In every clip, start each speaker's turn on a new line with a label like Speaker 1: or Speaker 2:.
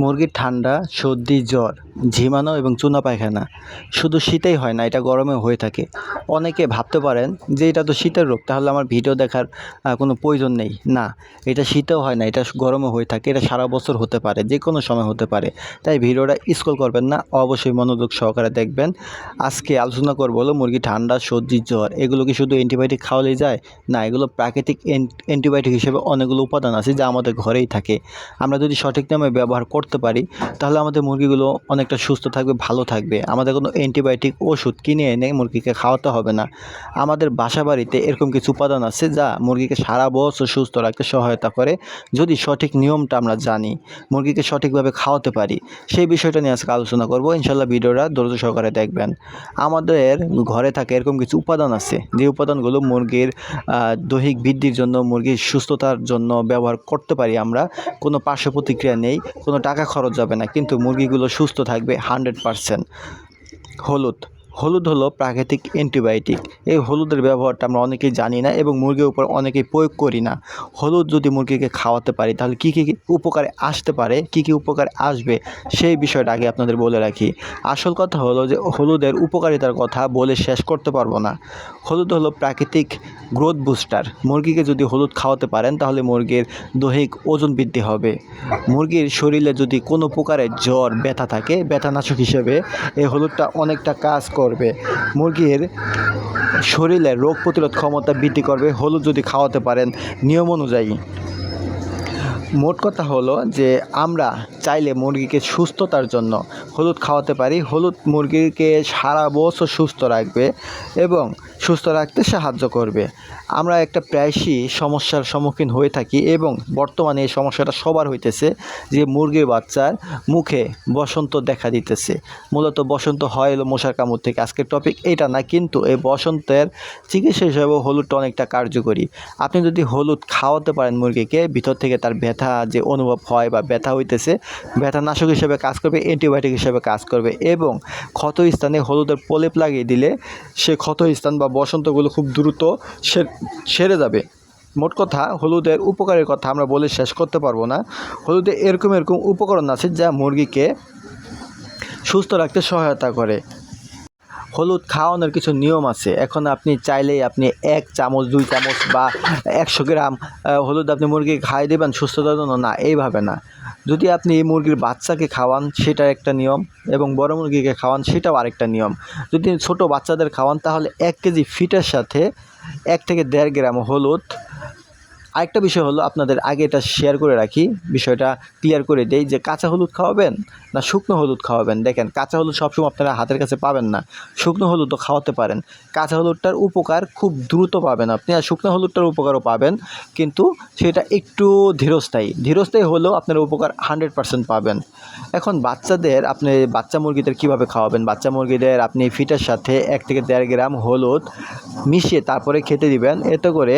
Speaker 1: মুরগির ঠান্ডা, সর্দি, জ্বর, ঝিমানো এবং চুনা পায়খানা। শুধু শীতেই হয় না, এটা গরমেও হয়ে থাকে। অনেকে ভাবতে পারেন যে এটা তো শীতের রোগ, তাহলে আমার ভিডিও দেখার কোনো প্রয়োজন নেই। না, এটা শীতেও হয় না, এটা গরমে হয়ে থাকে, এটা সারা বছর হতে পারে যে কোনো সময় হতে পারে। তাই ভিডিওটা স্কুল করবেন না, অবশ্যই মনোযোগ সহকারে দেখবেন। আজকে আলোচনা করব হলো মুরগি ঠান্ডা, সর্দি, জ্বর, এগুলো কি শুধু অ্যান্টিবায়োটিক খাওয়ালেই যায়? না, এগুলো প্রাকৃতিক অ্যান্টিবায়োটিক হিসেবে অনেকগুলো উপাদান আছে যা আমাদের ঘরেই থাকে। আমরা যদি সঠিক নিয়মে ব্যবহার করতে পারি, তাহলে আমাদের মুরগিগুলো অনেকটা সুস্থ থাকবে, ভালো থাকবে। আমাদের কোনো অ্যান্টিবায়োটিক ওষুধ কিনে এনে মুরগিকে খাওয়াতে হবে না। আমাদের বাসা বাড়িতে এরকম কিছু উপাদান আছে যা মুরগিকে সারা বছর সুস্থ রাখতে সহায়তা করে। যদি সঠিক নিয়মটা আমরা জানি, মুরগিকে সঠিকভাবে খাওয়াতে পারি, সেই বিষয়টা নিয়ে আজকে আলোচনা করব। ইনশাল্লাহ ভিডিওটা ধৈর্য সহকারে দেখবেন। আমাদের ঘরে থাকে এরকম কিছু উপাদান আছে, যে উপাদানগুলো মুরগির দৈহিক বৃদ্ধির জন্য, মুরগির সুস্থতার জন্য ব্যবহার করতে পারি আমরা। কোনো পার্শ্ব প্রতিক্রিয়া নেই, কোনো টাকা খরচ যাবে না কিন্তু মুরগিগুলো সুস্থ থাকবে হান্ড্রেড পারসেন্ট হলুদ। হলুদ হলো প্রাকৃতিক অ্যান্টিবায়োটিক। এই হলুদের ব্যবহারটা আমরা অনেকেই জানি না এবং মুরগির উপর অনেকেই প্রয়োগ করি না। হলুদ যদি মুরগিকে খাওয়াতে পারি, তাহলে কী কী উপকারে আসতে পারে? কী কী উপকারে আসবে? সেই বিষয়টা আগে আপনাদের বলে রাখি। আসল কথা হলো যে হলুদের উপকারিতার কথা বলে শেষ করতে পারব না। হলুদ হলো প্রাকৃতিক গ্রোথ বুস্টার। মুরগিকে যদি হলুদ খাওয়াতে পারেন, তাহলে মুরগির দৈহিক ওজন বৃদ্ধি হবে। মুরগির শরীরে যদি কোনো প্রকারের জ্বর, ব্যথা থাকে, ব্যথানাশক হিসেবে এই হলুদটা অনেকটা কাজ করবে। মুরগির শরীরে রোগ প্রতিরোধ ক্ষমতা বৃদ্ধি করবে, হলুদ যদি খাওয়াতে পারেন, নিয়ম অনুযায়ী। মোট কথা হলো যে, আমরা চাইলে মুরগিকে সুস্থতার জন্য হলুদ খাওয়াতে পারি। হলুদ মুরগিকে সারা বছর সুস্থ রাখবে এবং সুস্থ রাখতে সাহায্য করবে। আমরা একটা প্রায়শই সমস্যার সম্মুখীন হয়ে থাকি এবং বর্তমানে এই সমস্যাটা সবার হইতেছে যে মুরগির বাচ্চার মুখে বসন্ত দেখা দিতেছে। মূলত বসন্ত হয় এলো মশার কামড় থেকে আজকের টপিক এটা না, কিন্তু এই বসন্তের চিকিৎসা হিসেবেও হলুদটা অনেকটা কার্যকরী। আপনি যদি হলুদ খাওয়াতে পারেন মুরগিকে, ভিতর থেকে তার ব্যথা যে অনুভব হয় বা ব্যথা হইতেছে ব্যথা নাশক হিসেবে কাজ করবে, অ্যান্টিবায়োটিক হিসেবে কাজ করবে এবং ক্ষত স্থানে হলুদের প্রলেপ লাগিয়ে দিলে সে ক্ষত স্থান বা বসন্তগুলো খুব দ্রুত সেরে যাবে। মোট কথা, হলুদের উপকারের কথা আমরা বলে শেষ করতে পারব না। হলুদে এরকম এরকম উপকরণ আছে যা মুরগিকে সুস্থ রাখতে সহায়তা করে। হলুদ খাওয়ানোর কিছু নিয়ম আছে। এখন আপনি চাইলেই আপনি এক চামচ, দুই চামচ বা একশো গ্রাম হলুদ আপনি মুরগি খাইয়ে দেবেন সুস্থতার জন্য। না, এইভাবে না। যদি আপনি এই মুরগির বাচ্চাকে খাওয়ান সেটা একটা নিয়ম, এবং বড় মুরগিকে খাওয়ান, সেটাও আরেকটা নিয়ম। যদি ছোট বাচ্চাদের খাওয়ান, তাহলে এক কেজি ফিটের সাথে এক থেকে দেড় গ্রাম হলুদ আরেকটা বিষয় হলো, আপনাদের আগে এটা শেয়ার করে রাখি। বিষয়টা ক্লিয়ার করে দেই যে কাঁচা হলুদ খাওয়াবেন না শুকনো হলুদ খাওয়াবেন? দেখেন, কাঁচা হলুদ সবসময় আপনারা হাতের কাছে পাবেন না। শুকনো হলুদও খাওয়াতে পারেন। কাঁচা হলুদটার উপকার খুব দ্রুত পাবেন আপনি, আর শুকনো হলুদটার উপকারও পাবেন। কিন্তু সেটা একটু ধীরস্থায়ী। ধীরস্থায়ী হলেও আপনারা উপকার হান্ড্রেড পার্সেন্ট পাবেন। এখন বাচ্চাদের, আপনি বাচ্চা মুরগিদের কীভাবে খাওয়াবেন? বাচ্চা মুরগিদের আপনি ফিটার সাথে এক থেকে দেড় গ্রাম হলুদ মিশিয়ে তারপরে খেতে দিবেন। এতে করে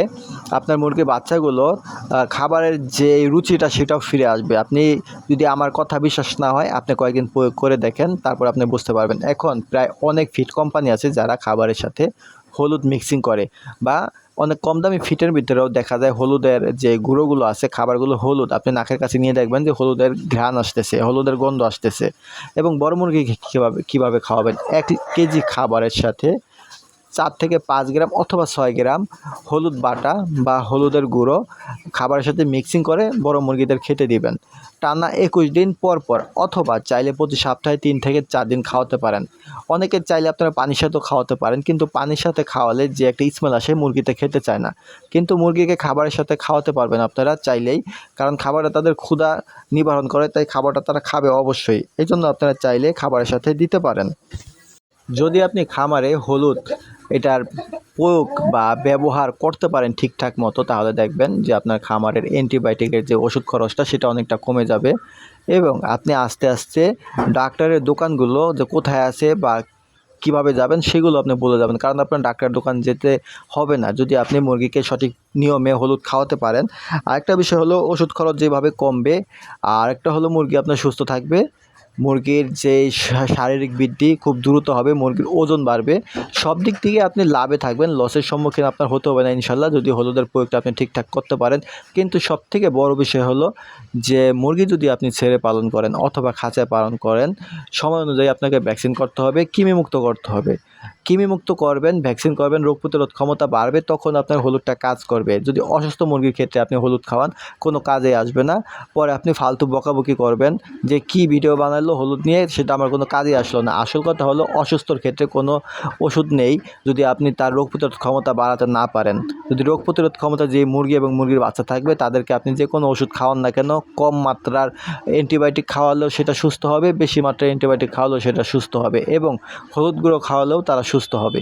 Speaker 1: আপনার মুরগি বাচ্চাগুলো আহ, খাবারের যে রুচিটা সেটাও ফিরে আসবে। আপনি যদি আমার কথা বিশ্বাস না হয় আপনি কয়েকদিন প্রয়োগ করে দেখেন তারপর আপনি বুঝতে পারবেন। এখন প্রায় অনেক ফিট কোম্পানি আছে যারা খাবারের সাথে হলুদ মিক্সিং করে বা অনেক কম দামি ফিটের ভিতরেও দেখা যায় হলুদের যে গুঁড়োগুলো আছে খাবারগুলো হলুদ। আপনি নাকের কাছে নিয়ে দেখবেন যে হলুদের ঘ্রাণ আসতেছে হলুদের গন্ধ আসতেছে। এবং বড় মুরগিকে কীভাবে কীভাবে খাওয়াবেন? এক কেজি খাবারের সাথে চার থেকে পাঁচ গ্রাম অথবা ছয় গ্রাম হলুদ বাটা বা হলুদের গুঁড়ো খাবারের সাথে মিক্সিং করে বড় মুরগিদের খেতে দিবেন। টানা একুশ দিন পর পর অথবা চাইলে প্রতি সপ্তাহে তিন থেকে চার দিন খাওয়াতে পারেন। অনেকে চাইলে আপনারা পানির সাথেও খাওয়াতে পারেন, কিন্তু পানির সাথে খাওয়ালে যে একটা স্মেল আসে মুরগিতে খেতে চায় না। কিন্তু মুরগিকে খাবারের সাথে খাওয়াতে পারবেন আপনারা চাইলেই, কারণ খাবারটা তাদের ক্ষুধা নিবারণ করে, তাই খাবারটা তারা খাবে অবশ্যই। এই জন্য আপনারা চাইলে খাবারের সাথে দিতে পারেন। যদি আপনি খামারে হলুদ এটার প্রয়োগ বা ব্যবহার করতে পারেন ঠিকঠাক মতো, তাহলে দেখবেন যে আপনার খামারের অ্যান্টিবায়োটিকের যে ওষুধ খরচটা সেটা অনেকটা কমে যাবে। এবং আপনি আস্তে আস্তে ডাক্তারের দোকানগুলো যে কোথায় আছে বা কীভাবে যাবেন সেগুলো আপনি বলে যাবেন। কারণ আপনার ডাক্তার দোকান যেতে হবে না। যদি আপনি মুরগিকে সঠিক নিয়মে হলুদ খাওয়াতে পারেন। আরেকটা বিষয় হলো ওষুধ খরচ যেভাবে কমবে আর একটা হলো মুরগি আপনার সুস্থ থাকবে। মুরগির যে শারীরিক বৃদ্ধি খুব দ্রুত হবে, মুরগির ওজন বাড়বে। সব দিক থেকে আপনি লাভে থাকবেন লসের সম্মুখীন আপনার হতে হবে না ইনশাল্লাহ যদি হলুদের প্রয়োগটা আপনি ঠিকঠাক করতে পারেন। কিন্তু সব থেকে বড় বিষয় হলো যে, মুরগি যদি আপনি ছেড়ে পালন করেন অথবা খাঁচায় পালন করেন, সময় অনুযায়ী আপনাকে ভ্যাকসিন করতে হবে, কৃমিমুক্ত করতে হবে। কৃমিমুক্ত করবেন, ভ্যাকসিন করবেন, রোগ প্রতিরোধ ক্ষমতা বাড়বে, তখন আপনার হলুদটা কাজ করবে। যদি অসুস্থ মুরগির ক্ষেত্রে আপনি হলুদ খাওয়ান, কোনো কাজে আসবে না। পরে আপনি ফালতু বকাবকি করবেন যে কি ভিডিও বানালো হলুদ নিয়ে, সেটা আমার কোনো কাজে আসলো না। আসল কথা হলো, অসুস্থর ক্ষেত্রে কোনো ওষুধ নেই যদি আপনি তার রোগ প্রতিরোধ ক্ষমতা বাড়াতে না পারেন। যদি রোগ প্রতিরোধ ক্ষমতা যে মুরগি এবং মুরগির বাচ্চা থাকবে, তাদেরকে আপনি যে কোনো ওষুধ খাওয়ান না কেন, কম মাত্রার অ্যান্টিবায়োটিক খাওয়ালেও সেটা সুস্থ হবে, বেশি মাত্রায় অ্যান্টিবায়োটিক খাওয়ালেও সেটা সুস্থ হবে। এবং হলুদ গুঁড়ো খাওয়ালেও তারা সুস্থ হবে।